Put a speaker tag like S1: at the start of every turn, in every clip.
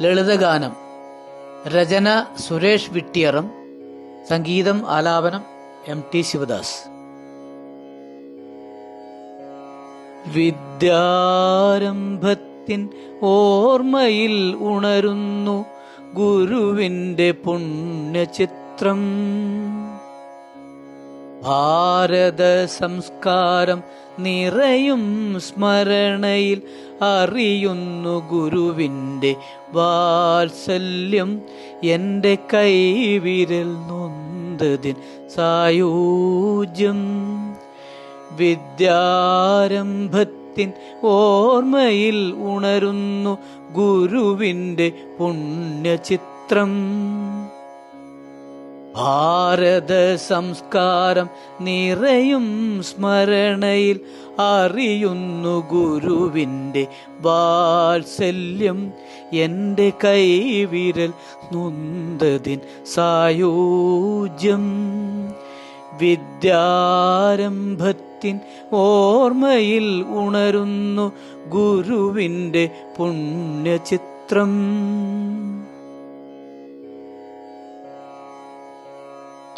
S1: ലളിതഗാനം. രചന സുരേഷ് വിട്ടിയറം. സംഗീതം ആലാപനം എം ടി ശിവദാസ്. വിദ്യാരംഭത്തിൻ ഓർമ്മയിൽ ഉണരുന്നു ഗുരുവിന്റെ പുണ്യചിത്രം. ഭാരത സംസ്കാരം നിറയും സ്മരണയിൽ അറിയുന്നു ഗുരുവിന്റെ വാത്സല്യം. എന്റെ കൈവിരൽ നൊന്തതിൻ സായൂജ്യം. വിദ്യാരംഭത്തിൻ ഓർമ്മയിൽ ഉണരുന്നു ഗുരുവിന്റെ പുണ്യചിത്രം. ഭാരത സംസ്കാരം നിറയും സ്മരണയിൽ അറിയുന്നു ഗുരുവിന്റെ വാത്സല്യം. എന്റെ കൈവിരൽ നൊന്തതിൻ സായൂജ്യം. വിദ്യാരംഭത്തിൻ ഓർമ്മയിൽ ഉണരുന്നു ഗുരുവിന്റെ പുണ്യചിത്രം.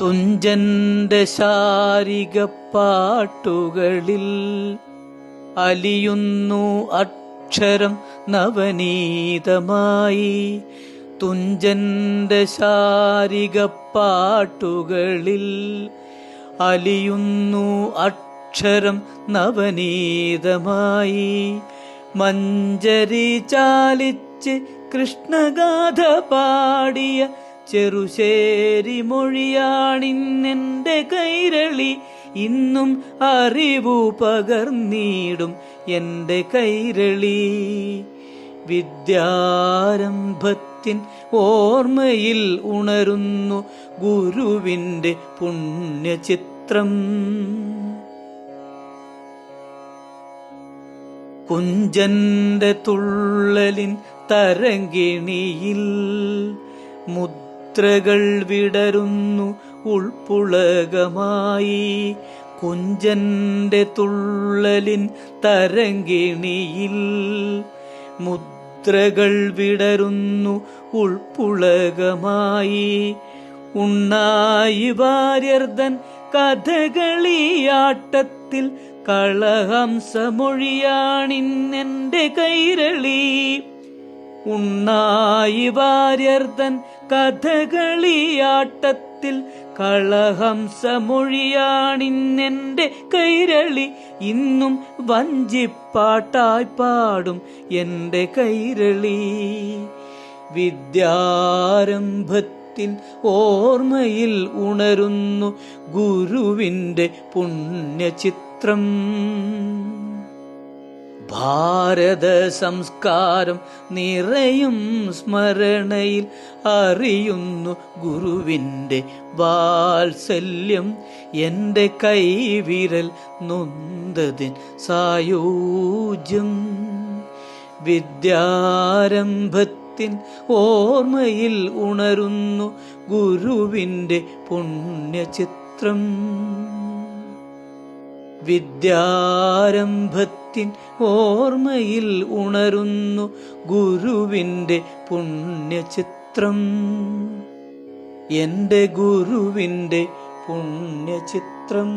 S1: തുഞ്ചന്റെ ശാരിക പാട്ടുകളിൽ അലിയുന്നു അക്ഷരം നവനീതമായി. തുഞ്ചന്റെ ശാരിക പാട്ടുകളിൽ അലിയുന്നു അക്ഷരം നവനീതമായി. മഞ്ചരി ചാലിച്ച് കൃഷ്ണഗാഥ പാടിയ ചെറുശേരി മൊഴിയാണിന്നെന്റെ കൈരളി ഇന്നും അറിവു പകർന്നിടും എന്റെ കൈരളി. വിദ്യാരംഭത്തിൻ ഓർമ്മയിൽ ഉണരുന്നു ഗുരുവിന്റെ പുണ്യചിത്രം. കുഞ്ചന്റെ തുള്ളലിൻ തരങ്കിണിയിൽ മുദ്രകൾ വിടരുന്നു ഉൾപുളകമായി. കുഞ്ചന്റെ തുള്ളലിൻ തരങ്കിണിയിൽ മുദ്രകൾ വിടരുന്നു ഉൾപുളകമായി. ഉണ്ണായി ഭാര്യർദ്ധൻ കഥകളിയാട്ടത്തിൽ കളഹംസമൊഴിയാണിന്നെന്റെ കൈരളി. ഉണ്ണായി വാര്യർദ്ധൻ കഥകളിയാട്ടത്തിൽ കളഹംസമൊഴിയാണിന്നെന്റെ കൈരളി. ഇന്നും വഞ്ചിപ്പാട്ടായി പാടും എന്റെ കൈരളി. വിദ്യാരംഭത്തിൽ ഓർമ്മയിൽ ഉണരുന്നു ഗുരുവിന്റെ പുണ്യചിത്രം. ഭാരത സംസ്കാരം നിറയും സ്മരണയിൽ അറിയുന്നു ഗുരുവിന്റെ വാത്സല്യം. എന്റെ കൈവിരൽ നൊന്തതിൻ സായൂജ്യം. വിദ്യാരംഭത്തിൻ ഓർമ്മയിൽ ഉണരുന്നു ഗുരുവിന്റെ പുണ്യചിത്രം. വിദ്യാരംഭത്തിൻ ഓർമ്മയിൽ ഉണരുന്നു ഗുരുവിന്റെ പുണ്യചിത്രം. എന്റെ ഗുരുവിന്റെ പുണ്യചിത്രം.